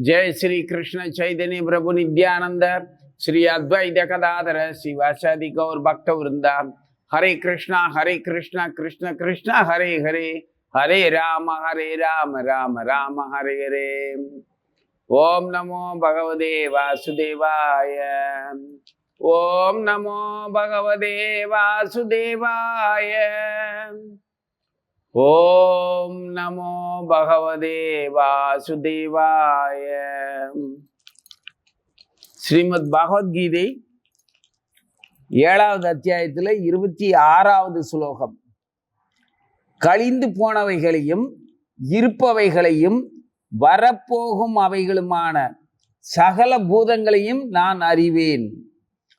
जय श्री कृष्ण चैतन्य प्रभु नित्यानंद श्री अद्वैत गदाधर शिवासादि गौर भक्त वृंदा हरे कृष्णा हरे कृष्णा कृष्ण कृष्ण हरे हरे हरे राम हरे राम राम राम हरे हरे ओम नमो भगवते वासुदेवाय ओम नमो भगवते वासुदेवाय ஓம் நமோ பகவதே வாசுதேவாய. ஸ்ரீமத் பகவத்கீதை ஏழாவது அத்தியாயத்தில் இருபத்தி ஆறாவது ஸ்லோகம். கழிந்து போனவைகளையும் இருப்பவைகளையும் வரப்போகும் அவைகளுமான சகல பூதங்களையும் நான் அறிவேன்.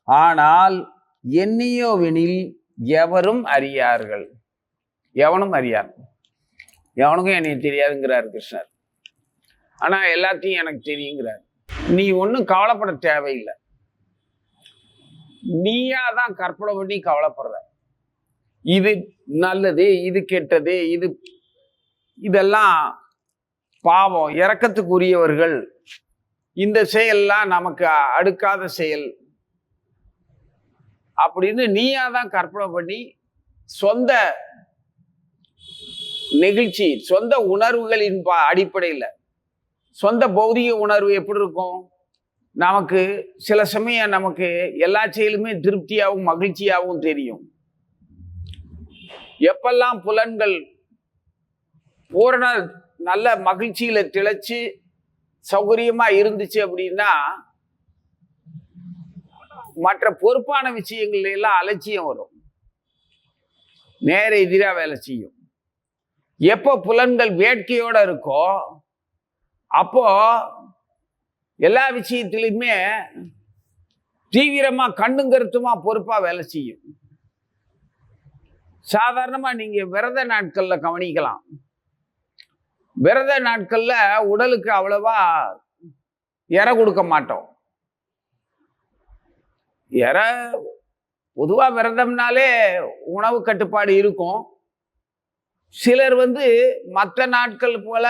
ஆனால் என்னையோவெனில் எவரும் அறியார்கள். எவனும் அறியார் எவனுக்கும் என்னை தெரியாதுங்கிறார் கிருஷ்ணர். ஆனா எல்லாத்தையும் எனக்கு தெரியுங்கிறார். நீ ஒன்றும் கவலைப்பட தேவையில்லை. நீயா தான் கற்பனை பண்ணி கவலைப்படுற. இது நல்லது இது கெட்டது இது இதெல்லாம் பாவம் இறக்கத்துக்குரியவர்கள் இந்த செயல்லாம் நமக்கு அடுக்காத செயல். அப்படின்னு நீயா தான் கற்பனை பண்ணி சொந்த நெகிழ்ச்சி சொந்த உணர்வுகளின் பா- அடிப்படையில். சொந்த பௌதிக உணர்வு எப்படி இருக்கும்? நமக்கு சில சமயம் நமக்கு எல்லா செயலுமே திருப்தியாகவும் மகிழ்ச்சியாகவும் தெரியும். எப்பெல்லாம் புலன்கள் பூரண நல்ல மகிழ்ச்சியில் திளைச்சு சௌகரியமா இருந்துச்சு அப்படின்னா மற்ற பொறுப்பான விஷயங்கள்ல எல்லாம் அலட்சியம் வரும். நேர எதிராக வேலை செய்யும். எப்போ புலன்கள் வேட்கையோடு இருக்கோ அப்போ எல்லா விஷயத்திலையுமே தீவிரமாக கண்ணும் கருத்துமா பொறுப்பாக வேலை செய்யும். சாதாரணமாக நீங்கள் விரத நாட்களில் கவனிக்கலாம். விரத நாட்களில் உடலுக்கு அவ்வளவா இற கொடுக்க மாட்டோம். இற பொதுவாக விரதம்னாலே உணவு கட்டுப்பாடு இருக்கும். சிலர் வந்து மற்ற நாட்கள் போல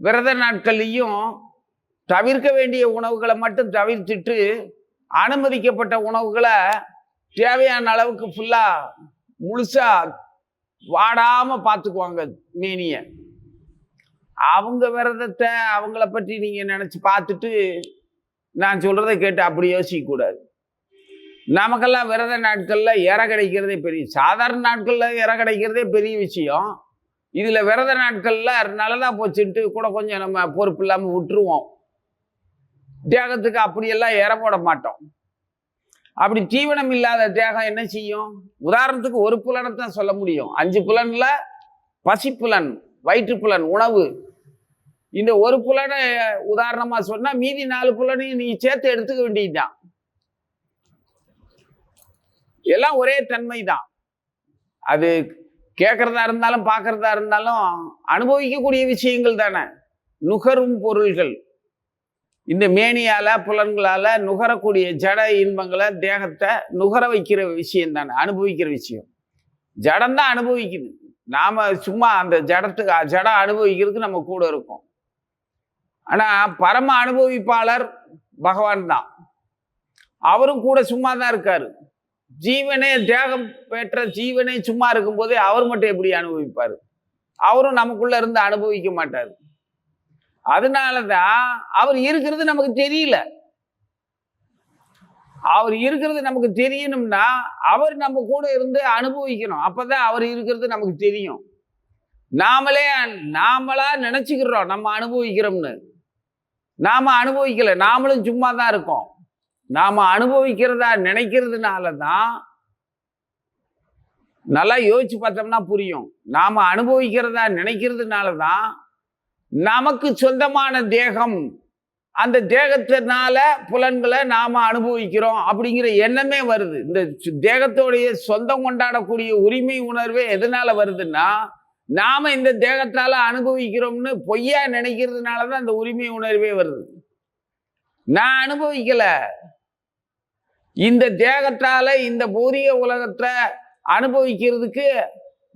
விரத நாட்கள்லையும் தவிர்க்க வேண்டிய உணவுகளை மட்டும் தவிர்த்துட்டு அனுமதிக்கப்பட்ட உணவுகளை தேவையான அளவுக்கு ஃபுல்லாக முழுசாக வாடாமல் பார்த்துக்குவாங்க மேனிய. அவங்க விரதத்தை அவங்கள பற்றி நீங்கள் நினச்சி பார்த்துட்டு நான் சொல்கிறத கேட்டு அப்படி யோசிக்கக்கூடாது. நமக்கெல்லாம் விரத நாட்களில் இற கிடைக்கிறதே பெரிய சாதாரண நாட்களில் இற கிடைக்கிறதே பெரிய விஷயம். இதில் விரத நாட்களில் நல்லதாக போச்சுட்டு கூட கொஞ்சம் நம்ம பொறுப்பு இல்லாமல் விட்டுருவோம். தேகத்துக்கு அப்படியெல்லாம் இற போட மாட்டோம். அப்படி தீவனம் இல்லாத தேகம் என்ன செய்யும்? உதாரணத்துக்கு ஒரு புலனை தான் சொல்ல முடியும். அஞ்சு புலனில் பசிப்புலன் வயிற்றுப்புலன் உணவு. இந்த ஒரு புலனை உதாரணமாக சொன்னால் மீதி நாலு புலனையும் நீ சேர்த்து எடுத்துக்க வேண்டியதுதான். எல்லாம் ஒரே தன்மை தான் அது கேட்கறதா இருந்தாலும் பார்க்கறதா இருந்தாலும் அனுபவிக்கக்கூடிய விஷயங்கள் தானே. நுகரும் பொருள்கள். இந்த மேனியால புலன்களால நுகரக்கூடிய ஜட இன்பங்களை தேகத்தை நுகர வைக்கிற விஷயம் தானே அனுபவிக்கிற விஷயம். ஜடம் தான் அனுபவிக்குது. நாம சும்மா அந்த ஜடத்துக்கு ஜடம் அனுபவிக்கிறதுக்கு நம்ம கூட இருக்கோம். ஆனா பரம அனுபவிப்பாளர் பகவான் தான். அவரும் கூட சும்மா தான் இருக்காரு. ஜீவனே தேகம் பெற்ற ஜீவனே சும்மா இருக்கும்போதே அவர் மட்டும் எப்படி அனுபவிப்பார்? அவரும் நமக்குள்ள இருந்து அனுபவிக்க மாட்டார். அதனால தான் அவர் இருக்கிறது நமக்கு தெரியல. அவர் இருக்கிறது நமக்கு தெரியணும்னா அவர் நம்ம கூட இருந்து அனுபவிக்கணும். அப்பதான் அவர் இருக்கிறது நமக்கு தெரியும். நாமளே நாமளா நினைச்சுக்கிறோம் நம்ம அனுபவிக்கிறோம்னு. நாம அனுபவிக்கல. நாமளும் சும்மா தான் இருக்கோம். நாம் அனுபவிக்கிறதா நினைக்கிறதுனால தான் நல்லா யோசிச்சு பார்த்தோம்னா புரியும். நாம அனுபவிக்கிறதா நினைக்கிறதுனால தான் நமக்கு சொந்தமான தேகம் அந்த தேகத்தினால புலன்களை நாம் அனுபவிக்கிறோம் அப்படிங்கிற எண்ணமே வருது. இந்த சு- தேகத்தோடைய சொந்தம் கொண்டாடக்கூடிய உரிமை உணர்வே எதனால வருதுன்னா நாம் இந்த தேகத்தால் அனுபவிக்கிறோம்னு பொய்யா நினைக்கிறதுனால தான் இந்த உரிமை உணர்வே வருது. நான் அனுபவிக்கலை. இந்த தேகத்தால இந்த போதிய உலகத்தை அனுபவிக்கிறதுக்கு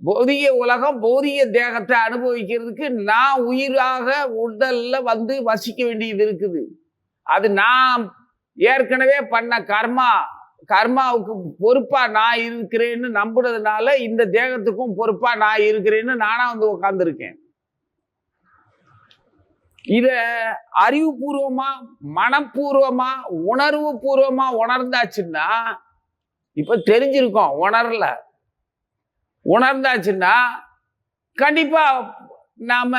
போதிய உலகம் போதிய தேகத்தை அனுபவிக்கிறதுக்கு நான் உயிராக உடல்ல வந்து வசிக்க வேண்டியது இருக்குது. அது நான் ஏற்கனவே பண்ண கர்மா கர்மாவுக்கு பொறுப்பா நான் இருக்கிறேன்னு நம்புறதுனால இந்த தேகத்துக்கும் பொறுப்பா நான் இருக்கிறேன்னு நானா வந்து உட்காந்துருக்கேன் இதை அறிவுபூர்வமா மனப்பூர்வமா உணர்வு பூர்வமா உணர்ந்தாச்சுன்னா இப்ப தெரிஞ்சிருக்கோம் உணரல. உணர்ந்தாச்சுன்னா கண்டிப்பா நாம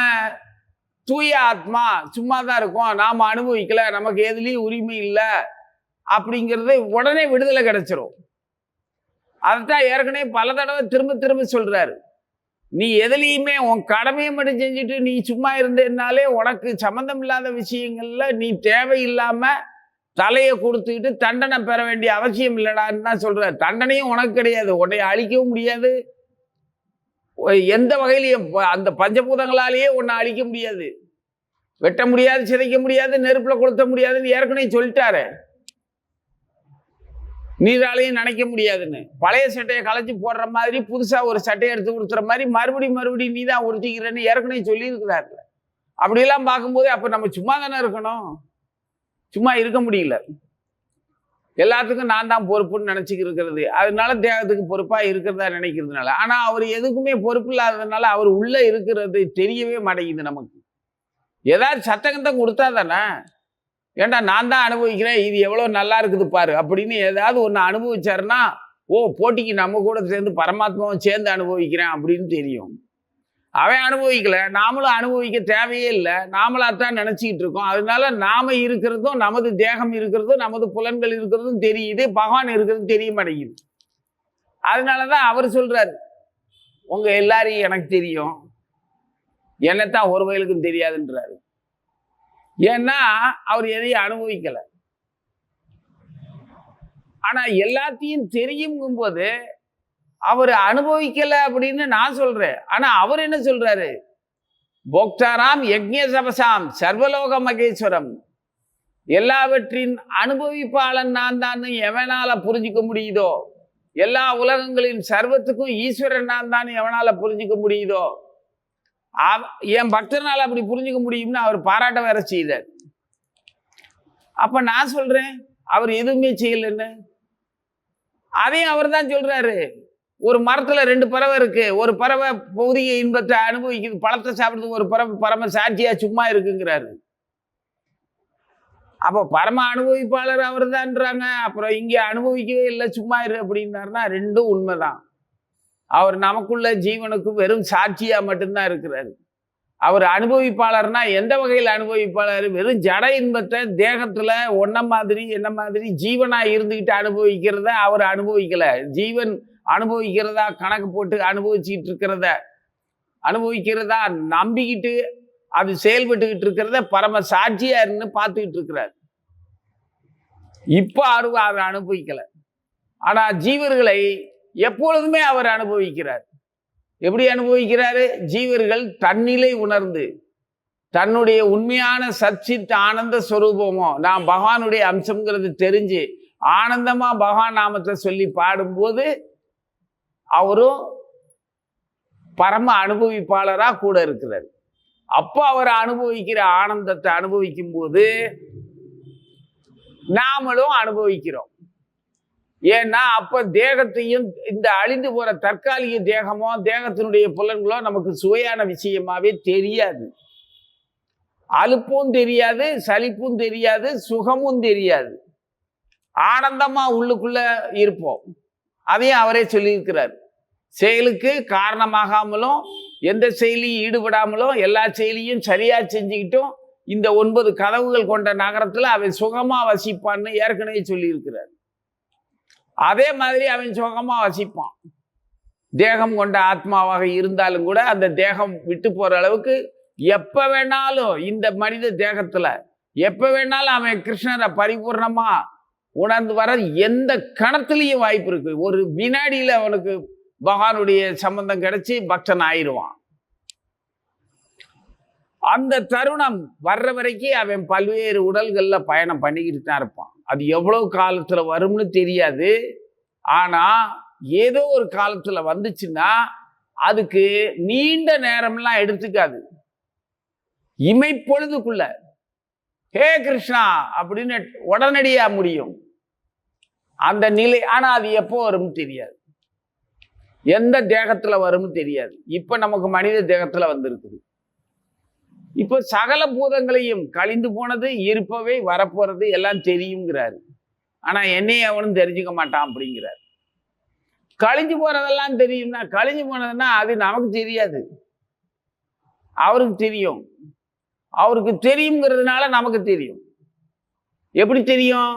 தூய ஆத்மா சும்மா தான் இருக்கோம் நாம் அனுபவிக்கல நமக்கு எதுலேயும் உரிமை இல்லை அப்படிங்கிறது உடனே விடுதலை கிடைச்சிரும். அதைத்தான் ஏற்கனவே பல தடவை திரும்ப திரும்ப சொல்கிறாரு நீ எதுலேயுமே உன் கடமையை மட்டும் செஞ்சுட்டு நீ சும்மா இருந்தேன்னாலே உனக்கு சம்மந்தம் இல்லாத விஷயங்களில் நீ தேவையில்லாமல் தலையை கொடுத்துக்கிட்டு தண்டனை பெற வேண்டிய அவசியம் இல்லைடான்னு தான் சொல்கிற தண்டனையும் உனக்கு கிடையாது. உன்னை அழிக்கவும் முடியாது. எந்த வகையிலையும் ப- அந்த பஞ்சபூதங்களாலேயே உன்னை அழிக்க முடியாது. வெட்ட முடியாது சிதைக்க முடியாது நெருப்பில் கொளுத்த முடியாதுன்னு ஏற்கனவே சொல்லிட்டாரு. நீராலையும் நினைக்க முடியாதுன்னு. பழைய சட்டையை களைச்சி போடுற மாதிரி புதுசாக ஒரு சட்டையை எடுத்து கொடுத்துற மாதிரி மறுபடியும் மறுபடியும் நீ தான் உடுத்திக்கிறேன்னு ஏற்கனவே சொல்லியிருக்கிறாருல அப்படியெல்லாம் பார்க்கும்போது அப்போ நம்ம சும்மா தானே இருக்கணும்? சும்மா இருக்க முடியல. எல்லாத்துக்கும் நான் தான் பொறுப்புன்னு நினச்சிக்கிட்டு இருக்கிறது. அதனால தேகத்துக்கு பொறுப்பா இருக்கிறதா நினைக்கிறதுனால. ஆனால் அவர் எதுக்குமே பொறுப்பு இல்லாததுனால அவர் உள்ளே இருக்கிறது தெரியவே மாட்டேங்குது நமக்கு. ஏதாவது சத்தகத்தம் கொடுத்தா தானே? ஏண்டா நான் தான் அனுபவிக்கிறேன் இது எவ்வளோ நல்லா இருக்குது பாரு அப்படின்னு ஏதாவது ஒன்று அனுபவிச்சாருன்னா ஓ போட்டிக்கு நம்ம கூட சேர்ந்து பரமாத்மாவும் சேர்ந்து அனுபவிக்கிறேன் அப்படின்னு தெரியும். அவன் அனுபவிக்கல நாமளும் அனுபவிக்க தேவையே இல்லை நாமளாத்தான் நினச்சிக்கிட்டு இருக்கோம். அதனால நாம இருக்கிறதும் நமது தேகம் இருக்கிறதும் நமது புலன்கள் இருக்கிறதும் தெரியுது பகவான் இருக்கிறதும் தெரிய மாட்டேங்குது. அதனால தான் அவர் சொல்கிறார் உங்கள் எல்லாரையும் எனக்கு தெரியும் என்னத்தான் ஒரு வயலுக்கும் தெரியாதுன்றாரு. ஏன்னா அவர் எதையும் அனுபவிக்கல. ஆனா எல்லாத்தையும் தெரியுங்கும் போது அவர் அனுபவிக்கல அப்படின்னு நான் சொல்றேன். ஆனா அவர் என்ன சொல்றாரு? போக்தாராம் யக்ஞ சபசாம் சர்வலோக மகேஸ்வரம். எல்லாவற்றின் அனுபவிப்பாளன் நான் தான் எவனால புரிஞ்சுக்க முடியுதோ? எல்லா உலகங்களின் சர்வத்துக்கும் ஈஸ்வரன் நான் தான் எவனால புரிஞ்சுக்க முடியுதோ? என் பக்தர்னால் அப்படி புரிஞ்சுக்க முடியும்னு அவர் பாராட்ட வேற செய்தார். அப்ப நான் சொல்றேன் அவர் எதுவுமே செய்யலன்னு. அதையும் அவர் தான் சொல்றாரு. ஒரு மரத்துல ரெண்டு பறவை இருக்கு. ஒரு பறவை பௌதிக இன்பத்தை அனுபவிக்குது. பழத்தை சாப்பிடுறது ஒரு பறவை பரம சாட்சியா சும்மா இருக்குங்கிறாரு. அப்போ பரம அனுபவிப்பாளர் அவர் தான்றாங்க அப்புறம் இங்கே அனுபவிக்கவே இல்லை சும்மா இரு அப்படின்னாருன்னா ரெண்டும் உண்மைதான். அவர் நமக்குள்ள ஜீவனுக்கு வெறும் சாட்சியாக மட்டும்தான் இருக்கிறார். அவர் அனுபவிப்பாளர்னா எந்த வகையில் அனுபவிப்பாளர்? வெறும் ஜட இன்பத்தை தேகத்தில் ஒன்ன மாதிரி என்ன மாதிரி ஜீவனாக இருந்துக்கிட்டு அனுபவிக்கிறத அவர் அனுபவிக்கலை. ஜீவன் அனுபவிக்கிறதா கணக்கு போட்டு அனுபவிச்சுக்கிட்டு இருக்கிறத அனுபவிக்கிறதா நம்பிக்கிட்டு அது செயல்பட்டுக்கிட்டு இருக்கிறத பரம சாட்சியாக இருந்து பார்த்துக்கிட்டு இருக்கிறார். இப்போ அவர் அவர் அனுபவிக்கலை. ஆனால் ஜீவர்களை எப்பொழுதுமே அவர் அனுபவிக்கிறார். எப்படி அனுபவிக்கிறாரு? ஜீவர்கள் தன்னிலை உணர்ந்து தன்னுடைய உண்மையான சச்சித் ஆனந்த ஸ்வரூபமோ நான் பகவானுடைய அம்சங்கிறது தெரிஞ்சு ஆனந்தமாக பகவான் நாமத்தை சொல்லி பாடும்போது அவரும் பரம அனுபவிப்பாளராக கூட இருக்கிறார். அப்போ அவர் அனுபவிக்கிற ஆனந்தத்தை அனுபவிக்கும் போது நாமளும் அனுபவிக்கிறோம். ஏன்னா அப்ப தேகத்தையும் இந்த அழிந்து போற தற்காலிக தேகமோ தேகத்தினுடைய புலன்களோ நமக்கு சுவையான விஷயமாவே தெரியாது. அலுப்பும் தெரியாது சலிப்பும் தெரியாது சுகமும் தெரியாது. ஆனந்தமா உள்ளுக்குள்ள இருப்போம். அதையும் அவரே சொல்லியிருக்கிறார். செயலுக்கு காரணமாகாமலும் எந்த செயலியும் ஈடுபடாமலும் எல்லா செயலியும் சரியா செஞ்சுக்கிட்டும் இந்த ஒன்பது கதவுகள் கொண்ட நகரத்தில் அவன் சுகமாக வசிப்பான்னு ஏற்கனவே சொல்லியிருக்கிறார். அதே மாதிரி அவன் சுகமாக வசிப்பான். தேகம் கொண்ட ஆத்மாவாக இருந்தாலும் கூட அந்த தேகம் விட்டு போகிற அளவுக்கு எப்போ வேணாலும் இந்த மனித தேகத்தில் எப்போ வேணாலும் அவன் கிருஷ்ணரை பரிபூர்ணமாக உணர்ந்து வர எந்த கணத்துலேயும் வாய்ப்பு இருக்குது ஒரு வினாடியில் அவனுக்கு பகவானுடைய சம்பந்தம் கிடைச்சி பக்தன் ஆயிடுவான். அந்த தருணம் வர்ற வரைக்கும் அவன் பல்வேறு உடல்களில் பயணம் பண்ணிக்கிட்டு தான் இருப்பான். அது எவ்வளவு காலத்தில் வரும்னு தெரியாது. ஆனால் ஏதோ ஒரு காலத்தில் வந்துச்சுன்னா அதுக்கு நீண்ட நேரம்லாம் எடுத்துக்காது. இமைப்பொழுதுக்குள்ள ஹே கிருஷ்ணா! அப்படின்னு உடனடியாக முடியும். அந்த நிலை ஆனால் அது எப்போ வரும்னு தெரியாது. எந்த தேகத்தில் வரும்னு தெரியாது. இப்போ நமக்கு மனித தேகத்தில் வந்திருக்குது. இப்போ சகல பூதங்களையும் கழிந்து போனது இருப்பவை வரப்போறது எல்லாம் தெரியுங்கிறாரு. ஆனா என்னைய அவனும் தெரிஞ்சுக்க மாட்டான் அப்படிங்கிறார். கழிஞ்சு போறதெல்லாம் தெரியும்னா கழிஞ்சு போனதுன்னா அது நமக்கு தெரியாது. அவருக்கு தெரியும். அவருக்கு தெரியுங்கிறதுனால நமக்கு தெரியும். எப்படி தெரியும்?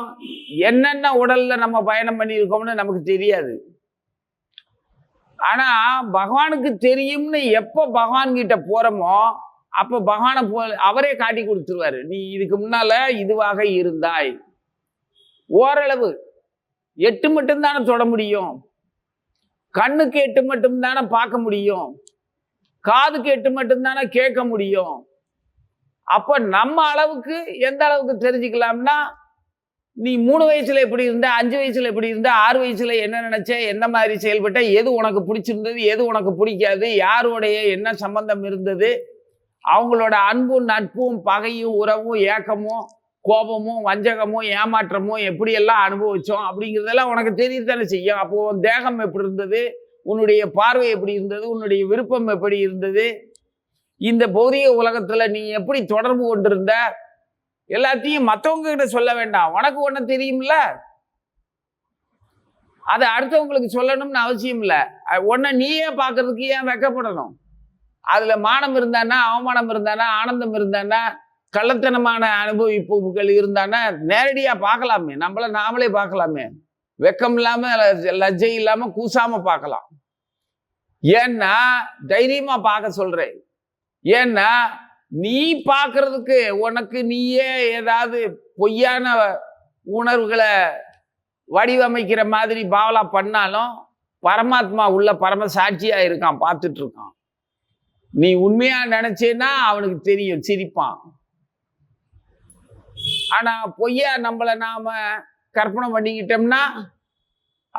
என்னென்ன உடல்ல நம்ம பயணம் பண்ணியிருக்கோம்னு நமக்கு தெரியாது. ஆனா பகவானுக்கு தெரியும்னு எப்போ பகவான் கிட்ட போறோமோ அப்ப பகவானை போ அவரே காட்டி கொடுத்துருவாரு. நீ இதுக்கு முன்னால இதுவாக இருந்தாய். ஓரளவு எட்டு மட்டும்தானே தொட முடியும். கண்ணுக்கு எட்டு மட்டும்தானே பார்க்க முடியும். காதுக்கு எட்டு மட்டும்தானே கேட்க முடியும். அப்ப நம்ம அளவுக்கு எந்த அளவுக்கு தெரிஞ்சுக்கலாம்னா நீ மூணு வயசுல எப்படி இருந்த அஞ்சு வயசுல எப்படி இருந்த ஆறு வயசுல என்ன நினைச்ச எந்த மாதிரி செயல்பட்ட எது உனக்கு பிடிச்சிருந்தது எது உனக்கு பிடிக்காது யாருடைய என்ன சம்பந்தம் இருந்தது அவங்களோட அன்பும் நட்பும் பகையும் உறவும் ஏக்கமும் கோபமும் வஞ்சகமும் ஏமாற்றமும் எப்படியெல்லாம் அனுபவிச்சோம் அப்படிங்கிறதெல்லாம் உனக்கு தெரியத்தானே செய்யும். அப்போ தேகம் எப்படி இருந்தது? உன்னுடைய பார்வை எப்படி இருந்தது? உன்னுடைய விருப்பம் எப்படி இருந்தது? இந்த பௌதிக உலகத்தில் நீ எப்படி தொடர்பு கொண்டிருந்த? எல்லாத்தையும் மற்றவங்க கிட்ட சொல்ல வேண்டாம். உனக்கு ஒன்று தெரியும்ல? அதை அடுத்தவங்களுக்கு சொல்லணும்னு அவசியம் இல்லை. உன்னை நீயே பார்க்கறதுக்கு ஏன் வெக்கப்படணும்? அதில் மானம் இருந்தானா அவமானம் இருந்தானா ஆனந்தம் இருந்தானா கள்ளத்தனமான அனுபவிப்புகள் இருந்தானா நேரடியாக பார்க்கலாமே. நம்மளை நாமளே பார்க்கலாமே. வெக்கம் இல்லாமல் ல- லஜ்ஜை இல்லாமல் கூசாமல் பார்க்கலாம். ஏன்னா தைரியமாக பார்க்க சொல்கிறேன் ஏன்னா நீ பார்க்கறதுக்கு உனக்கு நீயே ஏதாவது பொய்யான உணர்வுகளை வடிவமைக்கிற மாதிரி பாவலா பண்ணாலும் பரமாத்மா உள்ள பரம சாட்சியாக இருக்கான். பார்த்துட்ருக்கான் நீ உண்மையா நினைச்சேன்னா அவனுக்கு தெரியும் சிரிப்பான். ஆனா பொய்யா நம்மளை நாம கற்பனை பண்ணிக்கிட்டோம்னா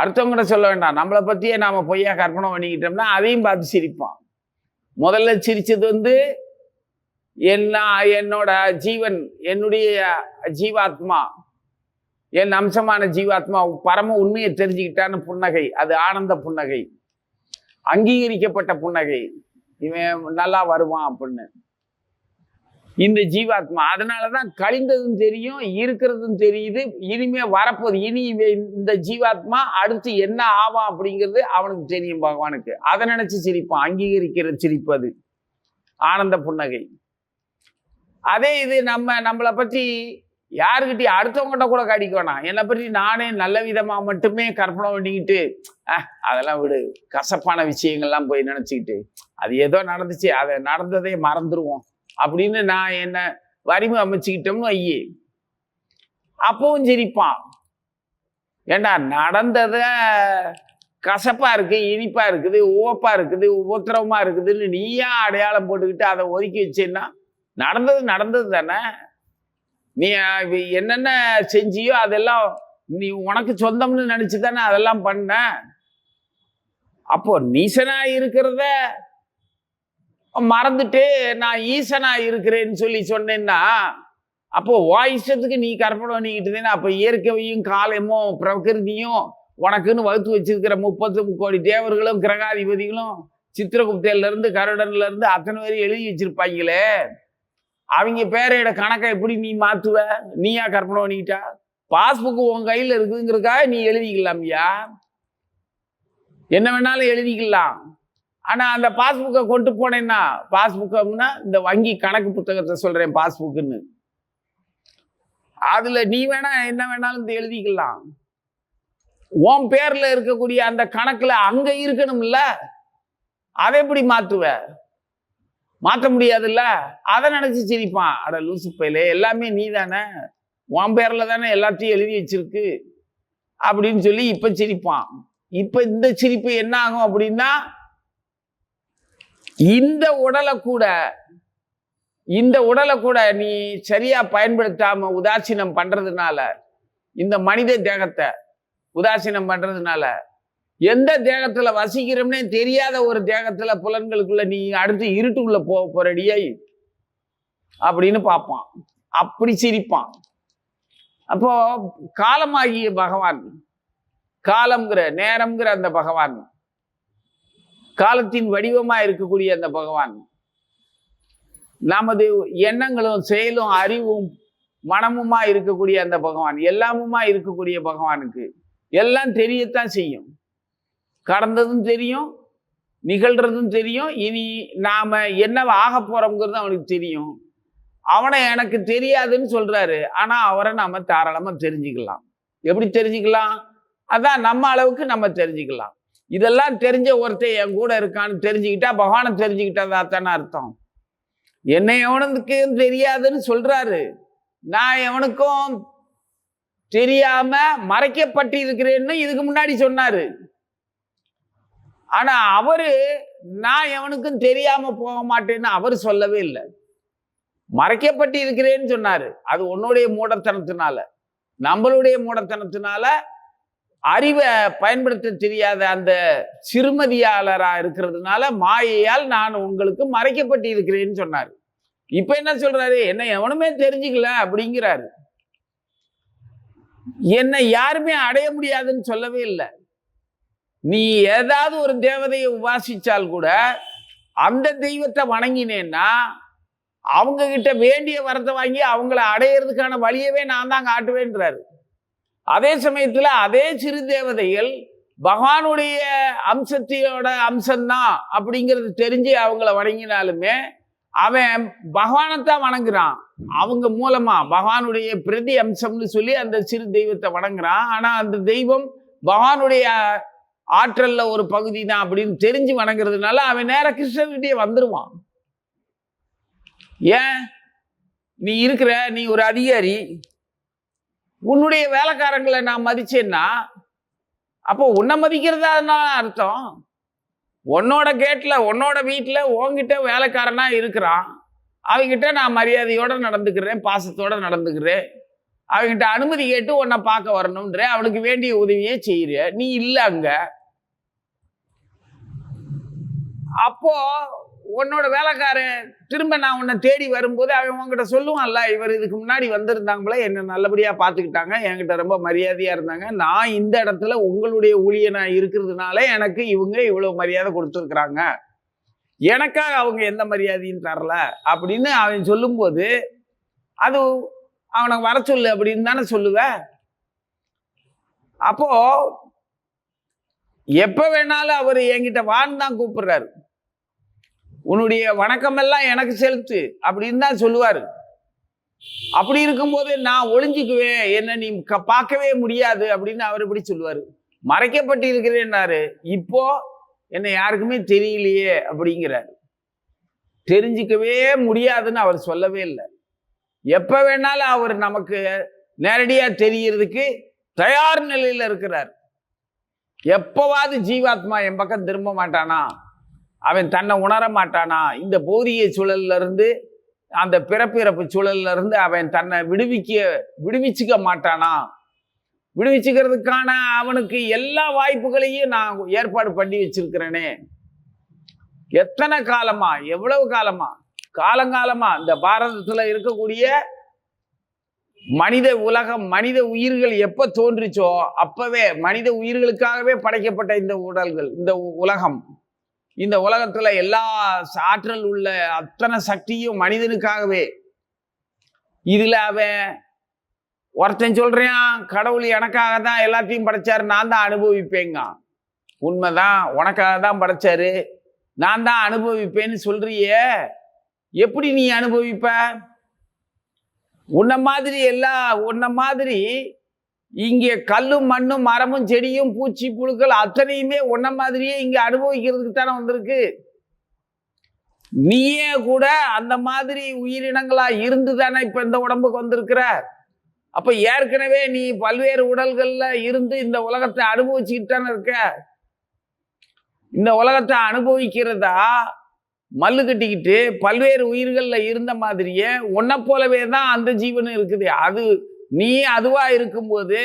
அடுத்தவங்கிட்ட சொல்ல வேண்டாம். நம்மளை பத்தியே நாம பொய்யா கற்பனை பண்ணிக்கிட்டோம்னா அதையும் பார்த்து சிரிப்பான். முதல்ல சிரிச்சது வந்து என்ன என்னோட ஜீவன் என்னுடைய ஜீவாத்மா என் அம்சமான ஜீவாத்மா பரம உண்மையை தெரிஞ்சுக்கிட்டான்னு புன்னகை அது ஆனந்த புன்னகை அங்கீகரிக்கப்பட்ட புன்னகை. இவன் நல்லா வருவான் அப்படின்னு. இந்த ஜீவாத்மா அதனாலதான் கழிந்ததும் தெரியும் இருக்கிறதும் தெரியுது இனிமே வரப்போகுது. இனி இவன் இந்த ஜீவாத்மா அடுத்து என்ன ஆவான் அப்படிங்கிறது அவனுக்கு தெரியும் பகவானுக்கு. அதை நினைச்சு சிரிப்பான் அங்கீகரிக்கிற சிரிப்பது ஆனந்த புன்னகை. அதே இது நம்ம நம்மளை பற்றி யாருக்கிட்டே அடுத்தவங்ககிட்ட கூட கடிக்க வேணாம். என்னை பற்றி நானே நல்ல விதமா மட்டுமே கற்பனை பண்ணிக்கிட்டு அதெல்லாம் விடு. கசப்பான விஷயங்கள்லாம் போய் நினச்சிக்கிட்டு அது ஏதோ நடந்துச்சு அதை நடந்ததே மறந்துடுவோம் அப்படின்னு நான் என்ன வரிமை அமைச்சுக்கிட்டோம்னு ஐயே அப்பவும் சிரிப்பான். ஏண்டா நடந்ததை கசப்பாக இருக்கு இனிப்பா இருக்குது உவப்பாக இருக்குது உபத்திரவமா இருக்குதுன்னு நீயா அடையாளம் போட்டுக்கிட்டு அதை ஒதுக்கி வச்சேன்னா நடந்தது நடந்தது தானே? நீ என்னென்ன செஞ்சியோ அதெல்லாம் நீ உனக்கு சொந்தம்னு நினச்சி தானே அதெல்லாம் பண்ண. அப்போ நீசனா இருக்கிறத மறந்துட்டு நான் ஈசனா இருக்கிறேன்னு சொல்லி சொன்னேன்னா அப்போ வா இஷ்டத்துக்கு நீ கற்பனை பண்ணிக்கிட்டு தானே அப்போ இயற்கையும் காலமும் பிரகிருதியும் உனக்குன்னு வகுத்து வச்சிருக்கிற முப்பத்து கோடி தேவர்களும் கிரகாதிபதிகளும் சித்திரகுப்தையிலேருந்து கருடன்லேருந்து கருடன்ல இருந்து அத்தனை பேரும் எழுதி வச்சிருப்பாங்களே. அவங்க பேரையோட கணக்கை எப்படி நீ மாற்றுவ? நீயா கற்பனை பண்ணிக்கிட்டா? பாஸ்புக் உன் கையில் இருக்குங்கிறதுக்காக நீ எழுதிக்கலாம்யா? என்ன வேணாலும் எழுதிக்கலாம். ஆனால் அந்த பாஸ்புக்கை கொண்டு போனேன்னா பாஸ்புக்கம்னா இந்த வங்கி கணக்கு புத்தகத்தை சொல்கிறேன் பாஸ்புக்குன்னு. அதில் நீ வேணா என்ன வேணாலும் இந்த எழுதிக்கலாம். உன் பேரில் இருக்கக்கூடிய அந்த கணக்கில் அங்கே இருக்கணும்ல. அதை எப்படி மாற்றுவேன் மாற்ற முடியாதுல்ல? அதை நினச்சி சிரிப்பான். அட லூசு பையலே எல்லாமே நீ தானே உன் பேரில் தானே எல்லாத்தையும் எழுதி வச்சிருக்கு? அப்படின்னு சொல்லி இப்போ சிரிப்பான். இப்போ இந்த சிரிப்பு என்ன ஆகும் அப்படின்னா இந்த உடலை கூட இந்த உடலை கூட நீ சரியா பயன்படுத்தாம உதாசீனம் பண்றதுனால இந்த மனித தேகத்தை உதாசீனம் பண்றதுனால எந்த தேகத்துல வசிக்கிறோம்னே தெரியாத ஒரு தேகத்துல புலன்களுக்குள்ள நீ அடுத்து இருட்டுக்குள்ள போக போறடியாய் அப்படின்னு பார்ப்பான். அப்படி சிரிப்பான். அப்போ காலமாகிய பகவான் காலம்ங்கிற நேரம்ங்கிற அந்த பகவான் காலத்தின் வடிவமா இருக்கக்கூடிய அந்த பகவான் நமது எண்ணங்களும் செயலும் அறிவும் மனமுமா இருக்கக்கூடிய அந்த பகவான் எல்லாமுமா இருக்கக்கூடிய பகவானுக்கு எல்லாம் தெரியத்தான் செய்யும். கடந்ததும் தெரியும் நிகழ்கிறதும் தெரியும். இனி நாம் என்ன ஆக போகிறோங்கிறது அவனுக்கு தெரியும். அவனை எனக்கு தெரியாதுன்னு சொல்கிறாரு ஆனால் அவரை நாம் தாராளமாக தெரிஞ்சுக்கலாம். எப்படி தெரிஞ்சுக்கலாம்? அதான் நம்ம அளவுக்கு நம்ம தெரிஞ்சுக்கலாம். இதெல்லாம் தெரிஞ்ச ஒருத்தன் என் கூட இருக்கான்னு தெரிஞ்சுக்கிட்டா பகவானை தெரிஞ்சுக்கிட்டதா தானே அர்த்தம். என்னை எவனுக்கும் தெரியாதுன்னு சொல்கிறாரு நான் எவனுக்கும் தெரியாமல் மறைக்கப்பட்டிருக்கிறேன்னு இதுக்கு முன்னாடி சொன்னார். ஆனா அவரு நான் எவனுக்கும் தெரியாம போக மாட்டேன்னு அவர் சொல்லவே இல்லை. மறைக்கப்பட்டு இருக்கிறேன்னு சொன்னாரு. அது உன்னுடைய மூடத்தனத்தினால. நம்மளுடைய மூடத்தனத்தினால அறிவை பயன்படுத்த தெரியாத அந்த சிறுமதியாளரா இருக்கிறதுனால மாயையால் நான் உங்களுக்கு மறைக்கப்பட்டு இருக்கிறேன்னு சொன்னாரு. இப்ப என்ன சொல்றாரு? என்ன எவனுமே தெரிஞ்சுக்கல அப்படிங்கிறாரு. என்னை யாருமே அடைய முடியாதுன்னு சொல்லவே இல்லை. நீ ஏதாவது ஒரு தேவதையை உபாசிச்சால் கூட அந்த தெய்வத்தை வணங்கினேன்னா அவங்க கிட்ட வேண்டிய வரத்தை வாங்கி அவங்கள அடையிறதுக்கான வழியவே நான் தான் காட்டுவேன்றாரு. அதே சமயத்தில் அதே சிறு தேவதைகள் பகவானுடைய அம்சத்தையோட அம்சம்தான் அப்படிங்கிறது தெரிஞ்சு அவங்கள வணங்கினாலுமே அவன் பகவானைத்தான் வணங்குறான். அவங்க மூலமா பகவானுடைய பிரதி அம்சம்னு சொல்லி அந்த சிறு தெய்வத்தை வணங்குறான். ஆனால் அந்த தெய்வம் பகவானுடைய ஆற்றல்ல ஒரு பகுதி தான் அப்படின்னு தெரிஞ்சு வணங்குறதுனால அவன் நேர கிருஷ்ணர்கிட்டயே வந்துருவான். ஏன்? நீ இருக்கிற நீ ஒரு அதிகாரி. உன்னுடைய வேலைக்காரங்களை நான் மதிச்சேன்னா அப்போ உன்னை மதிக்கிறதா அர்த்தம்? உன்னோட கேட்டில் உன்னோட வீட்டில் உன்கிட்ட வேலைக்காரனாக இருக்கிறான். அவங்ககிட்ட நான் மரியாதையோடு நடந்துக்கிறேன் பாசத்தோட நடந்துக்கிறேன். அவங்ககிட்ட அனுமதி கேட்டு உன்னை பார்க்க வரணுன்ற அவனுக்கு வேண்டிய உதவியே செய்கிற நீ இல்லை அங்கே. அப்போ உன்னோட வேலைக்காரன் திரும்ப நான் உன்னை தேடி வரும்போது அவன் உங்ககிட்ட சொல்லுவான்ல இவர் இதுக்கு முன்னாடி வந்திருந்தாங்களே என்னை நல்லபடியாக பார்த்துக்கிட்டாங்க என்கிட்ட ரொம்ப மரியாதையாக இருந்தாங்க. நான் இந்த இடத்துல உங்களுடைய ஊழியனாக இருக்கிறதுனால எனக்கு இவங்க இவ்வளோ மரியாதை கொடுத்துருக்குறாங்க. எனக்காக அவங்க எந்த மரியாதையும் தரல அப்படின்னு அவன் சொல்லும்போது அது அவனை வர சொல்லு அப்படின்னு தானே சொல்லுவ? அப்போ எப்போ வேணாலும் அவர் என்கிட்ட வான்னு தான் கூப்பிடுறாரு. உன்னுடைய வணக்கமெல்லாம் எனக்கு செலுத்து அப்படின்னு தான் சொல்லுவார். அப்படி இருக்கும்போது நான் ஒளிஞ்சுக்குவேன் என்ன நீ க- பார்க்கவே முடியாது அப்படின்னு அவர் இப்படி சொல்லுவார். மறைக்கப்பட்டு இருக்கிறேன்னாரு இப்போ என்னை யாருக்குமே தெரியலையே அப்படிங்கிறாரு. தெரிஞ்சுக்கவே முடியாதுன்னு அவர் சொல்லவே இல்லை. எப்போ வேணாலும் அவர் நமக்கு நேரடியாக தெரியறதுக்கு தயார் நிலையில் இருக்கிறார். எப்போவாது ஜீவாத்மா என் பக்கம் திரும்ப மாட்டானா? அவன் தன்னை உணர மாட்டானா? இந்த போதிய சூழல்ல இருந்து அந்த பிறப்பிறப்பு சூழல்ல இருந்து அவன் தன்னை விடுவிக்க விடுவிச்சுக்க மாட்டானா? விடுவிச்சுக்கிறதுக்கான அவனுக்கு எல்லா வாய்ப்புகளையும் நான் ஏற்பாடு பண்ணி வச்சிருக்கிறேனே. எத்தனை காலமா? எவ்வளவு காலமா? காலங்காலமா. இந்த பாரதத்துல இருக்கக்கூடிய மனித உலகம் மனித உயிர்கள் எப்ப தோன்றுச்சோ அப்பவே மனித உயிர்களுக்காகவே படைக்கப்பட்ட இந்த உடல்கள் இந்த உ- உலகம். இந்த உலகத்துல எல்லா ஆற்றல் உள்ள அத்தனை சக்தியும் மனிதனுக்காகவே. இதுல அவன் ஒருத்தன் சொல்றான் கடவுள் எனக்காக தான் எல்லாத்தையும் படைச்சாரு நான் தான் அனுபவிப்பேங்க. உண்மைதான் உனக்காக தான் படைச்சாரு நான் தான் அனுபவிப்பேன்னு சொல்றியே. எப்படி நீ அனுபவிப்ப? உன்ன மாதிரி எல்லா உன்ன மாதிரி இங்கே கல்லும் மண்ணும் மரமும் செடியும் பூச்சி புழுக்கள் அத்தனையுமே உன்ன மாதிரியே இங்கே அனுபவிக்கிறதுக்கு தானே வந்திருக்கு. நீயே கூட அந்த மாதிரி உயிரினங்களா இருந்து தானே இப்ப இந்த உடம்புக்கு வந்திருக்கிற? அப்ப ஏற்கனவே நீ பல்வேறு உடல்கள்ல இருந்து இந்த உலகத்தை அனுபவிச்சுக்கிட்டு தானே இருக்க? இந்த உலகத்தை அனுபவிக்கிறதா? மல்லு கட்டிக்கிட்டு பல்வேறு உயிர்களில் இருந்த மாதிரியே உன்னை போலவே தான் அந்த ஜீவனும் இருக்குது. அது நீ அதுவாக இருக்கும்போது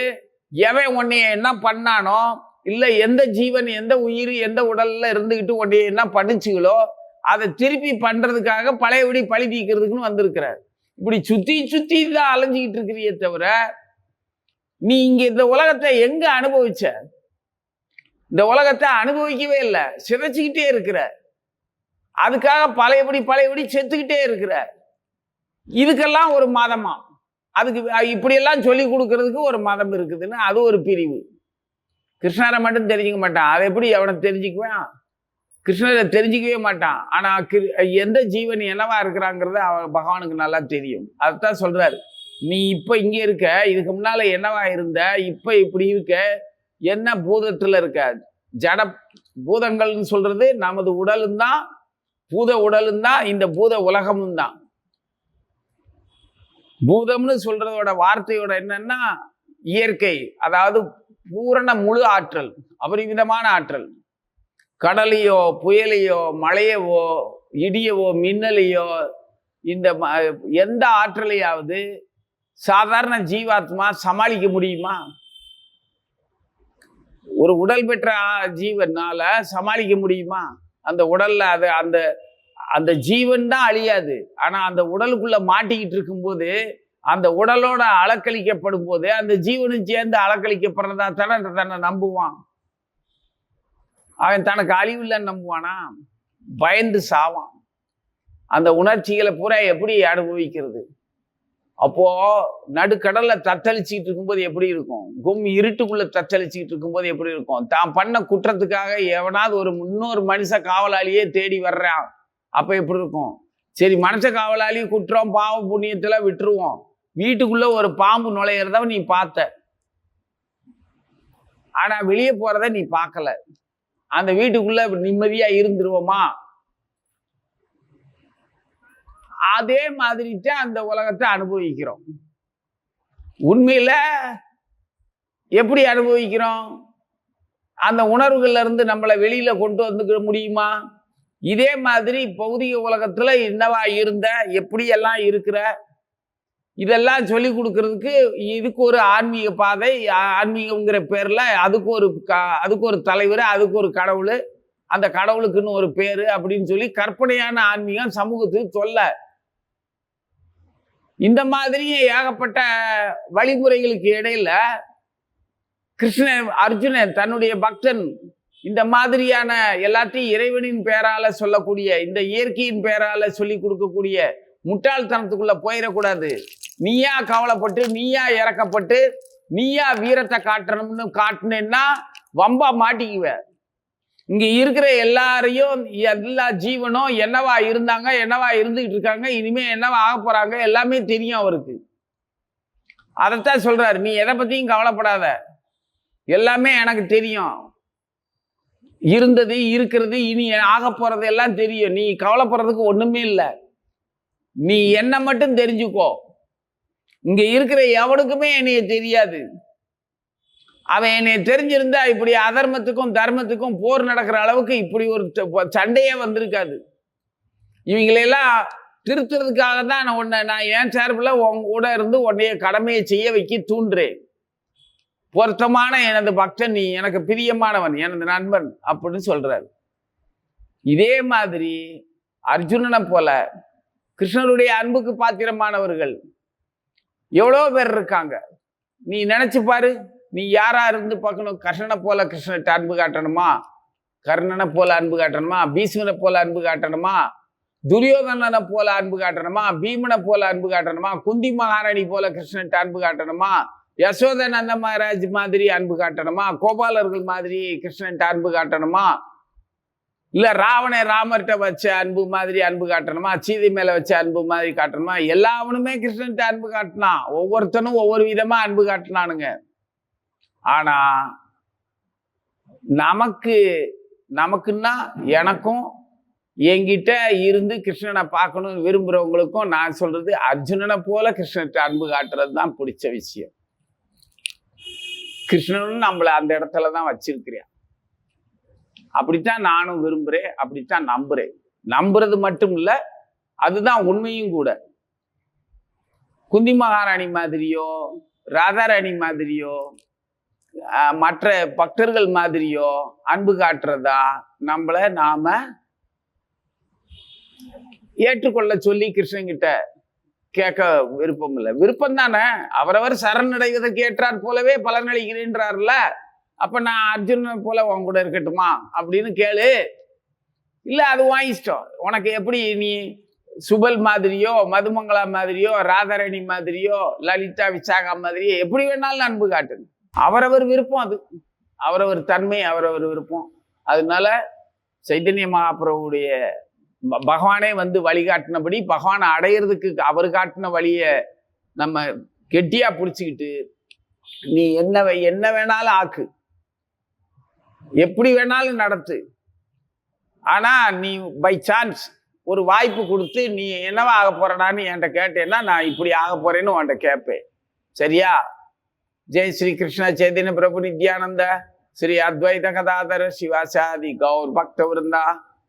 எவன் உன்னைய என்ன பண்ணானோ இல்லை எந்த ஜீவன் எந்த உயிர் எந்த உடலில் இருந்துக்கிட்டு உடனே என்ன பண்ணுச்சுகளோ அதை திருப்பி பண்ணுறதுக்காக பழையபடி பழி தீக்கிறதுக்குன்னு வந்திருக்கிறார். இப்படி சுற்றி சுற்றி தான் அலைஞ்சிக்கிட்டு இருக்கிறியே தவிர நீ இங்கே இந்த உலகத்தை எங்கே அனுபவிச்ச? இந்த உலகத்தை அனுபவிக்கவே இல்லை சிதைச்சிக்கிட்டே இருக்கிற. அதுக்காக பழையபடி பழையபடி செத்துக்கிட்டே இருக்கிற. இதுக்கெல்லாம் ஒரு மதமா? அதுக்கு இப்படியெல்லாம் சொல்லி கொடுக்கறதுக்கு ஒரு மதம் இருக்குதுன்னு அது ஒரு பிரிவு. கிருஷ்ணரை மட்டும் தெரிஞ்சுக்க மாட்டான். அதை எப்படி அவனை தெரிஞ்சுக்குவான்? கிருஷ்ணரை தெரிஞ்சிக்கவே மாட்டான். ஆனால் கிரு- எந்த ஜீவன் என்னவா இருக்கிறாங்கிறது அவன் பகவானுக்கு நல்லா தெரியும். அதுதான் சொல்கிறாரு நீ இப்போ இங்கே இருக்க இதுக்கு முன்னால் என்னவா இருந்த இப்போ இப்படி இருக்க என்ன பூதத்தில் இருக்க? ஜட பூதங்கள்னு சொல்கிறது நமது உடலும் தான் பூத உடலும் தான் இந்த பூத உலகமும் தான் பூதம்னு சொல்றதோட வார்த்தையோட என்னன்னா இயற்கை அதாவது பூரண முழு ஆற்றல் அபரிமிதமான ஆற்றல். கடலையோ புயலையோ மழையவோ இடியவோ மின்னலையோ இந்த ம- எந்த ஆற்றலையாவது சாதாரண ஜீவாத்மா சமாளிக்க முடியுமா? ஒரு உடல் பெற்ற ஜீவனால சமாளிக்க முடியுமா? அந்த உடல்ல அது அந்த அந்த ஜீவன் தான் அழியாது. ஆனா அந்த உடலுக்குள்ள மாட்டிக்கிட்டு இருக்கும்போது அந்த உடலோட அலக்களிக்கப்படும் போது அந்த ஜீவனும் சேர்ந்து அலக்களிக்கப்படுறதா தானே தன்னை நம்புவான். அவன் தனக்கு அழிவு இல்லைன்னு நம்புவானா? பயந்து சாவான். அந்த உணர்ச்சிகளை பூரா எப்படி அனுபவிக்கிறது? அப்போ நடுக்கடல்ல தத்தளிச்சுக்கிட்டு இருக்கும்போது எப்படி இருக்கும்? கும் இருட்டுக்குள்ள தத்தளிச்சுக்கிட்டு இருக்கும்போது எப்படி இருக்கும்? தான் பண்ண குற்றத்துக்காக எவனாவது ஒரு முன்னொரு மனுஷ காவலாளியே தேடி வர்றான். அப்போ எப்படி இருக்கும்? சரி மனச காவலாளி குற்றம் பாவ புண்ணியத்தில் விட்டுருவோம். வீட்டுக்குள்ளே ஒரு பாம்பு நுழையிறத நீ பார்த்த. ஆனால் வெளியே போகிறத நீ பார்க்கல. அந்த வீட்டுக்குள்ளே நிம்மதியாக இருந்துருவோமா? அதே மாதிரி தான் அந்த உலகத்தை அனுபவிக்கிறோம். உண்மையில் எப்படி அனுபவிக்கிறோம்? அந்த உணர்வுகள்லேருந்து நம்மளை வெளியில் கொண்டு வந்துக்க முடியுமா? இதே மாதிரி பௌதிக உலகத்தில் என்னவா இருந்த? எப்படியெல்லாம் இருக்கிற? இதெல்லாம் சொல்லி கொடுக்கறதுக்கு இதுக்கு ஒரு ஆன்மீக பாதை ஆன்மீகங்கிற பேரில் அதுக்கு ஒரு க- அதுக்கு ஒரு தலைவர் அதுக்கு ஒரு கடவுள் அந்த கடவுளுக்குன்னு ஒரு பேர் அப்படின்னு சொல்லி கற்பனையான ஆன்மீகம் சமூகத்துக்கு சொல்ல. இந்த மாதிரி ஏகப்பட்ட வழிமுறைகளுக்கு இடையில கிருஷ்ணன் அர்ஜுனன் தன்னுடைய பக்தன் இந்த மாதிரியான எல்லாத்தையும் இறைவனின் பேரால சொல்லக்கூடிய இந்த இயற்கையின் பேரால சொல்லி கொடுக்கக்கூடிய முட்டாள்தனத்துக்குள்ள போயிடக்கூடாது. நீயா கவலைப்பட்டு நீயா இறக்கப்பட்டு நீயா வீரத்தை காட்டணும்னு காட்டினேன்னா வம்பா மாட்டிக்குவ. இங்க இருக்கிற எல்லாரையும் எல்லா ஜீவனும் என்னவா இருந்தாங்க என்னவா இருந்துகிட்டு இருக்காங்க இனிமே என்னவா ஆக போறாங்க எல்லாமே தெரியும் அவருக்கு. அதைத்தான் சொல்றாரு. நீ எதை பத்தியும் கவலைப்படாத. எல்லாமே எனக்கு தெரியும். இருந்தது இருக்கிறது இனி ஆக போறது எல்லாம் தெரியும். நீ கவலைப்படுறதுக்கு ஒண்ணுமே இல்லை. நீ என்ன மட்டும் தெரிஞ்சுக்கோ. இங்க இருக்கிற எவனுக்குமே என்னைய தெரியாது. அவன் என்னை தெரிஞ்சிருந்தா இப்படி அதர்மத்துக்கும் தர்மத்துக்கும் போர் நடக்கிற அளவுக்கு இப்படி ஒரு சண்டையே வந்திருக்காது. இவங்களையெல்லாம் திருத்துறதுக்காக தான் நான் உன்னை நான் ஏன் சார்பில் உன் கூட இருந்து உன்னைய கடமையை செய்ய வைக்க தூண்டுறேன். பொருத்தமான எனது பக்தன் நீ எனக்கு பிரியமானவன் எனது நண்பன் அப்படின்னு சொல்றாரு. இதே மாதிரி அர்ஜுனனை போல கிருஷ்ணருடைய அன்புக்கு பாத்திரமானவர்கள் எவ்வளோ பேர் இருக்காங்க? நீ நினைச்சு பாரு. நீ யாரா இருந்து பார்க்கணும்? கர்ணனை போல கிருஷ்ணர்கிட்ட அன்பு காட்டணுமா? கர்ணனை போல அன்பு காட்டணுமா? பீஷ்மனை போல அன்பு காட்டணுமா? துரியோதனனை போல அன்பு காட்டணுமா? பீமனை போல அன்பு காட்டணுமா? குந்தி மகாராணி போல கிருஷ்ணன்ட்ட அன்பு காட்டணுமா? யசோத நந்த மகாராஜ் மாதிரி அன்பு காட்டணுமா? கோபாலர்கள் மாதிரி கிருஷ்ணன்ட்ட அன்பு காட்டணுமா? இல்லை ராவணை ராமர்கிட்ட வச்ச அன்பு மாதிரி அன்பு காட்டணுமா? சீதை மேலே வச்ச அன்பு மாதிரி காட்டணுமா? எல்லாவனுமே கிருஷ்ணன்ட்ட அன்பு காட்டினான். ஒவ்வொருத்தனும் ஒவ்வொரு விதமாக அன்பு காட்டினானுங்க. ஆனால் நமக்கு நமக்குன்னா எனக்கும் என்கிட்ட இருந்து கிருஷ்ணனை பார்க்கணும்னு விரும்புகிறவங்களுக்கும் நான் சொல்கிறது அர்ஜுனனை போல கிருஷ்ணன்ட்ட அன்பு காட்டுறது தான் பிடிச்ச விஷயம். கிருஷ்ணனும் நம்மளை அந்த இடத்துல தான் வச்சிருக்கிறேன் அப்படித்தான் நானும் விரும்புறேன் அப்படித்தான் நம்புறேன். நம்புறது மட்டும் இல்ல அதுதான் உண்மையும் கூட. குந்தி மகாராணி மாதிரியோ ராதாராணி மாதிரியோ மற்ற பக்தர்கள் மாதிரியோ அன்பு காட்டுறதா? நம்மள நாம ஏற்றுக்கொள்ள சொல்லி கிருஷ்ணன் கேட்க விருப்பம் இல்லை விருப்பம் தானே அவரவர் சரணடைவதற்கு ஏற்றாற் போலவே பலனளிக்கிறேன்றார்ல அப்ப நான் அர்ஜுனன் போல உன் கூட இருக்கட்டுமா? அப்படின்னு கேளு. இல்லை அது உன் உனக்கு எப்படி நீ சுபல் மாதிரியோ மதுமங்களா மாதிரியோ ராதாரணி மாதிரியோ லலிதா விசாகா மாதிரியோ எப்படி வேணாலும் அன்பு காட்டுங்க. அவரவர் விருப்பம் அது. அவரவர் தன்மை அவரவர் விருப்பம். அதனால சைத்தன்ய மகாபிரபுடைய பகவானே வந்து வழிகாட்டினபடி பகவானை அடையிறதுக்கு அவர் காட்டின வழியை நம்ம கெட்டியா பிடிச்சிக்கிட்டு நீ என்ன என்ன வேணாலும் ஆக்கு. எப்படி வேணாலும் நடத்து. ஆனா நீ பை சான்ஸ் ஒரு வாய்ப்பு கொடுத்து நீ என்னவா ஆக போறடான்னு என்கிட்ட கேட்டேன்னா நான் இப்படி ஆக போறேன்னு உன்கிட்ட கேட்பேன். சரியா? ஜெய் ஸ்ரீ கிருஷ்ண சைதன்ய பிரபு நித்யானந்த ஸ்ரீ அத்வைத கதாதர சிவாசாதி கௌர் பக்த விருந்தா